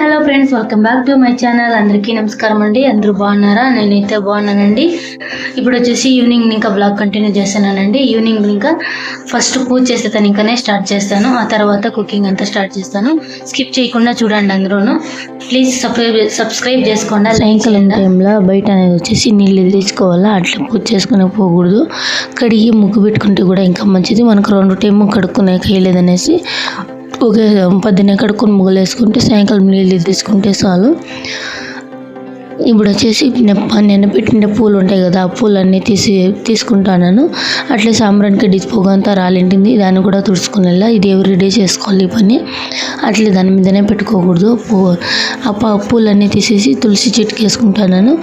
Hello friends welcome back to my channel అందరికీ నమస్కారం అండి. అందరూ బాగున్నారా? నేనైతే బాగున్నానండి. ఇప్పుడు వచ్చేసి ఈవినింగ్ ఇంకా బ్లాగ్ కంటిన్యూ చేస్తున్నానండి. ఈవినింగ్ ఇంకా ఫస్ట్ పూజ చేస్తే తను ఇంకానే స్టార్ట్ చేస్తాను. ఆ తర్వాత కుకింగ్ అంతా స్టార్ట్ చేస్తాను. స్కిప్ చేయకుండా చూడండి అందరూను. ప్లీజ్ సబ్స్క్రైబ్ సబ్స్క్రైబ్ చేసుకోండి. సాయంకాలం టైంలో బయట అనేది వచ్చేసి నీళ్ళు తెచ్చుకోవాలా అట్లా పూజ చేసుకుని పోకూడదు. కడిగి ముగ్గు పెట్టుకుంటే కూడా ఇంకా మంచిది. మనకు రెండు టైం కడుక్కునే వేయలేదనేసి ఒకే పొద్దున్నే కడుక్కొని ముగ్గులు వేసుకుంటే సాయంకాలం నీళ్ళు తీసుకుంటే చాలు. ఇప్పుడు వచ్చేసి నెప్ప పెట్టిన పూలు ఉంటాయి కదా ఆ పూలన్నీ తీసి తీసుకుంటాను అట్లే సాంబ్రానికి డిస్ పొగ అంతా రాలింటింది. దాన్ని కూడా తుడుచుకుని వెళ్ళా ఇది ఎవ్రీడే చేసుకోవాలి ఈ పని. అట్లే దాని మీదనే పెట్టుకోకూడదు. పూ ఆ ప- పూలన్నీ తీసేసి తులసి చెట్టుకి వేసుకుంటాను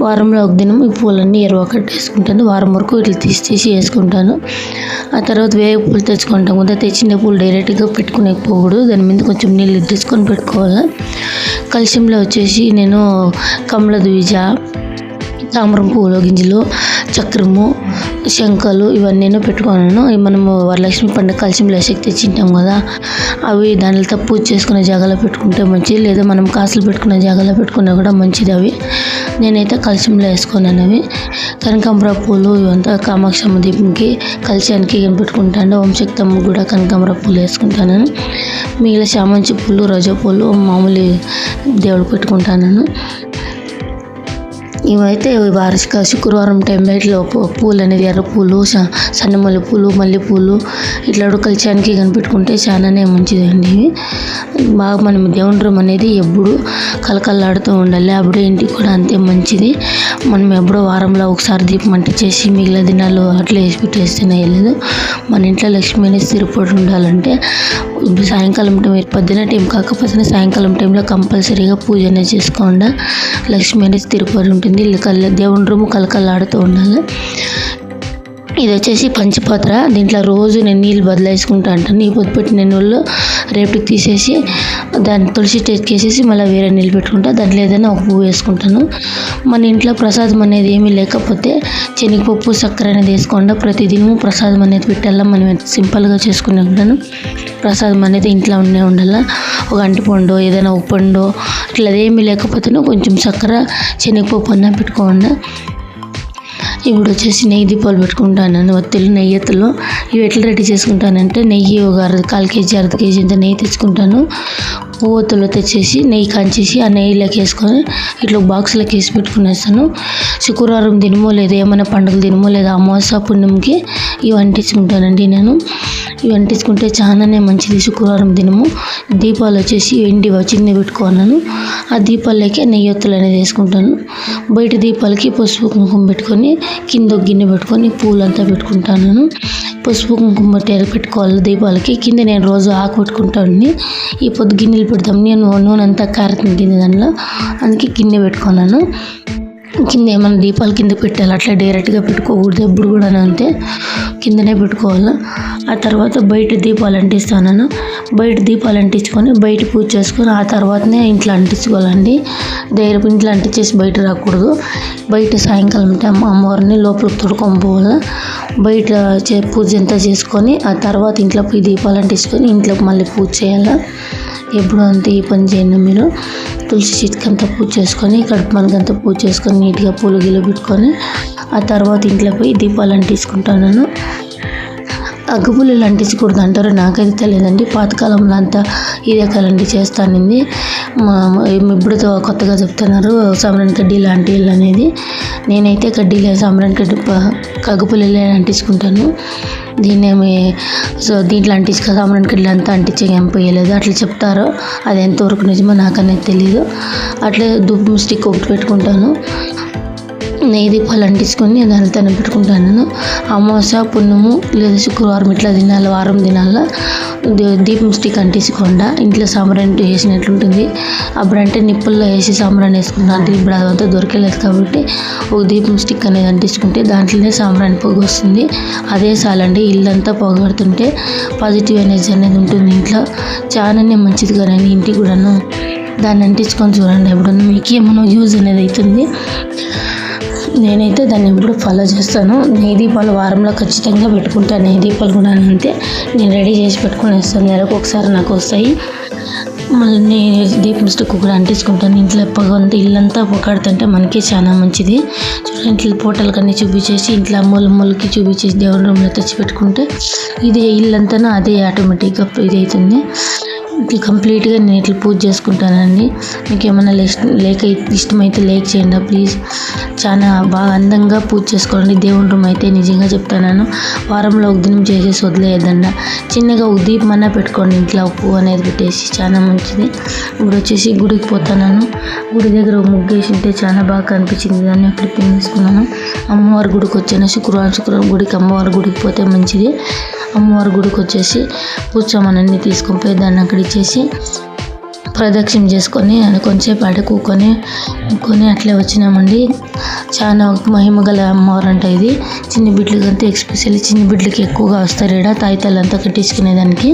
వారంలో ఒక దినం ఈ పూలన్నీ ఎరువ కట్టేసుకుంటాను వారం వరకు ఇట్లా తీసి తీసి వేసుకుంటాను. ఆ తర్వాత వేరే పూలు తెచ్చుకుంటాం కదా తెచ్చిన పూలు డైరెక్ట్గా పెట్టుకునే పోకూడదు దాని మీద కొంచెం నీళ్ళు తెచ్చుకొని పెట్టుకోవాలి. కలశంలో వచ్చేసి నేను కమల ద్విజ తామరం పువ్వుల గింజలు చక్రము శంఖలు ఇవన్నీ పెట్టుకున్నాను. మనము వరలక్ష్మి పండుగ కలిసి వేసేకి తెచ్చింటాం కదా అవి దానితో పూజ చేసుకునే జాగాలో పెట్టుకుంటే మంచిది. లేదా మనం కాసులు పెట్టుకునే జాగాలో పెట్టుకున్నా కూడా మంచిది అవి. నేనైతే కలిసిలో వేసుకున్నాను అవి. కనకాంబర పూలు ఇవంతా కామాక్షమ్మ దీపంకి కలశానికి కానీ పెట్టుకుంటాను వంశక్తమ్మ కూడా కనకాంబర పూలు వేసుకుంటాను. మిగిలిన చామంతి పూలు రోజా పూలు మామూలు దేవుడు పెట్టుకుంటాను. ఇవైతే వార్షిక శుక్రవారం టైంలో ఇట్లా పూలు అనేది ఎర్ర పూలు స- సన్న మల్లె పూలు మల్లె పూలు ఇట్లా కల్చానికి కనిపెట్టుకుంటే చాలానే మంచిదండి. బాగా మనం దేవుని రూమ్ అనేది ఎప్పుడు కలకల్లాడుతూ ఉండాలి. అప్పుడే ఇంటికి కూడా అంతే మంచిది. మనం ఎప్పుడో వారంలో ఒకసారి దీపం అంటించేసి మిగిలిన దినాలు అట్లా వేసి పెట్టేస్తేనే లేదు. మన ఇంట్లో లక్ష్మి అనేది స్థిరపడి ఉండాలంటే సాయంకాలం టైం పొద్దున టైం కాకపోతే సాయంకాలం టైంలో కంపల్సరీగా పూజ అనేది చేసుకోండి. లక్ష్మి అనేది తిరుపతి ఉంటుంది. కళ్ళ దేవుని రూము కలకల్లాడుతూ ఉండాలి. ఇది వచ్చేసి పంచపాత్ర. దీంట్లో రోజు నేను నీళ్ళు బదిలేసుకుంటా అంటాను ఈ పొద్దు పెట్టిన నీళ్ళు రేపటికి తీసేసి దాన్ని తులసి వేసేసి మళ్ళీ వేరే నీళ్ళు పెట్టుకుంటా. దాంట్లో ఏదైనా ఒక పువ్వు వేసుకుంటాను. మన ఇంట్లో ప్రసాదం అనేది ఏమీ లేకపోతే శనగపప్పు చక్కెర అనేది వేసుకోండి ప్రతిదినము ప్రసాదం అనేది పెట్టాలా మనం సింపుల్గా చేసుకునే ఉంటాను ప్రసాదం అనేది ఇంట్లో ఉండే ఉండాలా ఒక అంటిపండు ఏదైనా ఒక పండు ఇట్లా అదేమీ లేకపోతేనే కొంచెం చక్కెర శనగపప్పు అన్న పెట్టుకోండి ఇప్పుడు వచ్చేసి నెయ్యి దీపాలు పెట్టుకుంటాను. ఒత్తిళ్ళు నెయ్యెత్తులు ఇవి ఎట్లా రెడీ చేసుకుంటానంటే నెయ్యి ఒక అర కాల్ కేజీ అర్ధ కేజీ అంత నెయ్యి తెచ్చుకుంటాను. ఒత్తులు తెచ్చేసి నెయ్యి కాంచేసి ఆ నెయ్యిలోకి వేసుకొని ఇట్లా బాక్స్లోకి వేసి పెట్టుకునేస్తాను. శుక్రవారం దినమో లేదా ఏమైనా పండుగలు దినమో లేదా అమావాస్య పుణ్యంకి ఇవి అంటించుకుంటానండి నేను. ఇవి అంటించుకుంటే చాలానే మంచిది శుక్రవారం దినము దీపాలు వచ్చేసి ఎండి చిన్న పెట్టుకున్నాను ఆ దీపాలకి నెయ్యి ఒత్తులు అనేది వేసుకుంటాను. బయట దీపాలకి పసుపు కుంకుమ పెట్టుకొని కింద ఒక గిన్నె పెట్టుకొని పూలంతా పెట్టుకుంటాను. పసుపు కుంకుమ ఎలా పెట్టుకోవాలి దీపాలకి. కింద నేను రోజు ఆకు పెట్టుకుంటాను ఈ పొద్దు గిన్నెలు పెడతాం. నేను నూనె అంతా కారుతుంది దానిలో. అందుకే గిన్నె పెట్టుకున్నాను. కింద ఏమైనా దీపాలు కింద పెట్టాలి? అట్లా డైరెక్ట్గా పెట్టుకోకూడదు. ఎప్పుడు కూడా అంతే. కిందనే పెట్టుకోవాలి? ఆ తర్వాత బయట దీపాలు అంటిస్తాను బయట దీపాలు అంటించుకొని బయట పూజ చేసుకొని ఆ తర్వాతనే ఇంట్లో అంటించుకోవాలండి. డైరెక్ట్ ఇంట్లో అంటించేసి బయట రాకూడదు. బయట సాయంకాలం టైం అమ్మవారిని లోపలికి తొడుకొని పోవాలి? బయట చే పూజ అంతా చేసుకొని ఆ తర్వాత ఇంట్లో పోయి దీపాలు అంటించుకొని ఇంట్లోకి మళ్ళీ పూజ చేయాలి? ఎప్పుడు అంతే ఈ పని చేయండి మీరు తులసి చెట్టుకి అంతా పూజ చేసుకొని కడుపు మనకంతా పూజ చేసుకొని నీట్గా పూలు గిలు పెట్టుకొని ఆ తర్వాత ఇంట్లో పోయి దీపాలు అంటించుకుంటాను అగ్గుపుల్లలు అంటించకూడదు అంటారు నాకైతే తెలియదండి. పాతకాలంలో అంతా ఇదే కలండి చేస్తానింది. మా మా- ఇప్పుడు కొత్తగా చెప్తున్నారు సాంబ్రాన్ కడ్డీ లాంటి అనేది. నేనైతే కడ్డీలే సాంబ్రాన్ కడ్డీ ప- అంటించుకుంటాను. దీన్ని సో దీంట్లో అంటించుక సాంబ్రాన్ కడ్డీలు అంతా అంటించే పోయలేదు. అట్లా చెప్తారు అది ఎంతవరకు నిజమో నాకనేది తెలియదు అట్లే ధూపం స్టిక్ ఒకటి పెట్టుకుంటాను. నెయ్యి దీపాలు అంటించుకొని దానితో పెట్టుకుంటాను. అమావాస్య పున్నము లేదా శుక్రవారం ఇట్లా తినాలి వారం తినాల దీపం స్టిక్ అంటించకుండా. ఇంట్లో సాంబ్రాన్ వేసినట్లుంటుంది. అప్పుడంటే నిప్పుల్లో వేసి సాంబ్రాన్ వేసుకున్నాను ఇప్పుడు అదంతా దొరకలేదు కాబట్టి ఒక దీపం స్టిక్ అనేది అంటించుకుంటే దాంట్లోనే సాంబ్రాన్ పొగ వస్తుంది. అదే చాలండి ఇల్లంతా పొగడుతుంటే పాజిటివ్ ఎనర్జీ అనేది ఉంటుంది ఇంట్లో. చాలానే మంచిది కదండి ఇంటికి కూడాను. దాన్ని అంటించుకొని చూడండి ఎప్పుడన్నా. మీకు ఏమైనా యూజ్ అనేది అవుతుంది? నేనైతే దాన్ని ఎప్పుడు ఫాలో చేస్తాను. నెయ్యి దీపాలు వారంలో ఖచ్చితంగా పెట్టుకుంటాను నెయ్యి దీపాలు కూడా అంతే నేను రెడీ చేసి పెట్టుకుని వస్తాను నెలకు ఒకసారి నాకు వస్తాయి. మళ్ళీ దీపం స్టిక్ కూడా అంటించుకుంటాను. ఇంట్లో పొగ అంతా ఇల్లంతా పొగాడుతుంటే మనకి చాలా మంచిది. చూడండి ఇంట్లో పూటలు కన్నీ చూపించేసి ఇంట్లో మూల మూలకి చూపించేసి దేవుని రూమ్లో తెచ్చి పెట్టుకుంటే ఇదే ఇల్లంతా అదే ఆటోమేటిక్గా ఇది అవుతుంది కంప్లీట్గా నేను ఇట్లా పూజ చేసుకుంటానండి. మీకు ఏమైనా లేక ఇష్టమైతే లేక్ చేయండి ప్లీజ్. చాలా బాగా అందంగా పూజ చేసుకోండి. దేవుని రూమ్ అయితే నిజంగా చెప్తాను వారంలో ఒక దినం చేసేసి వదిలేయద్దండి చిన్నగా ఉదీపమన్నా పెట్టుకోండి ఇంట్లో పువ్వు అనేది పెట్టేసి చాలా మంచిది. ఇప్పుడు వచ్చేసి గుడికి పోతున్నాను. గుడి దగ్గర ముగ్గేసి ముగ్గు ఉంటే చాలా బాగా కనిపించింది. దాన్ని అక్కడ తీసుకున్నాను. అమ్మవారి గుడికి వచ్చాను. శుక్రవారం శుక్రవారం గుడికి అమ్మవారి గుడికి పోతే మంచిది. అమ్మవారి గుడికి వచ్చేసి కూర్చోమనన్నీ తీసుకొని పోయి దాన్ని అక్కడ చేసి ప్రదక్షిణ చేసుకొని కొంచెంసేపు ఆడ కూకొని కొని అట్లే వచ్చినామండి. చాలా మహిమ గల అమ్మవారు అంట ఇది. చిన్న బిడ్డలకి అంతా ఎక్స్పెషల్లీ చిన్న బిడ్డలకి ఎక్కువగా వస్తారు ఈడ. తాయితాలంతా కట్టించుకునేదానికి.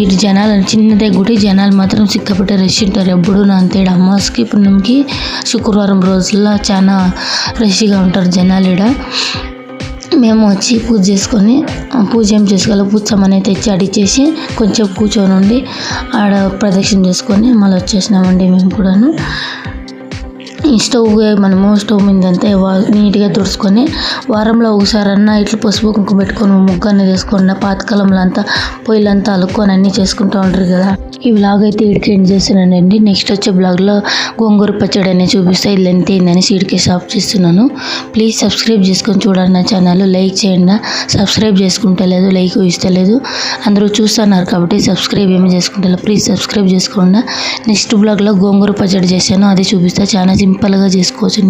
ఇటు జనాలు చిన్నదే గుడి జనాలు మాత్రం సిక్కపెట్టే రష్ ఉంటారు. ఎప్పుడు నా అంతే ఈడ. అమావాస్యకి పుణ్యంకి శుక్రవారం రోజుల్లో చాలా రష్గా ఉంటారు జనాలు ఈడ. మేము వచ్చి పూజ చేసుకొని పూజ ఏం చేసుకోవాలి పూజ సామాన్ తెచ్చి అడిచేసి కొంచెం కూర్చొని ఉండి ఆడ ప్రదక్షిణ చేసుకొని మళ్ళీ వచ్చేసినామండి మేము కూడాను. ఈ స్టవ్ మనము స్టవ్ మీద అంతే నీట్గా తుడుచుకొని వారంలో ఒకసారన్నా ఇట్లా పసుపు కుంకుమ పెట్టుకొని ముగ్గు అనేది వేసుకున్న పాతకాలంలో అంతా పొయ్యిలంతా అలుక్కొని అన్నీ చేసుకుంటూ ఉంటారు కదా. ఈ బ్లాగ్ అయితే ఇడికి ఎండ్ చేస్తున్నానండి. నెక్స్ట్ వచ్చే బ్లాగ్లో గోంగూర పచ్చడి అనేది చూపిస్తే. ఇది ఎంత అయిందని సీడ్కి షాప్ చేస్తున్నాను. ప్లీజ్ సబ్స్క్రైబ్ చేసుకొని చూడండి నా ఛానల్ లైక్ చేయండి సబ్స్క్రైబ్ చేసుకుంటే లేదు లైక్ ఇస్తలేదు అందరూ చూస్తున్నారు కాబట్టి సబ్స్క్రైబ్ ఏమి చేసుకుంటారు ప్లీజ్ సబ్స్క్రైబ్ చేసుకోండి నెక్స్ట్ బ్లాగ్లో గోంగూర పచ్చడి చేశాను. అది చూపిస్తే. చాలా సింపుల్గా చేసుకోవచ్చు.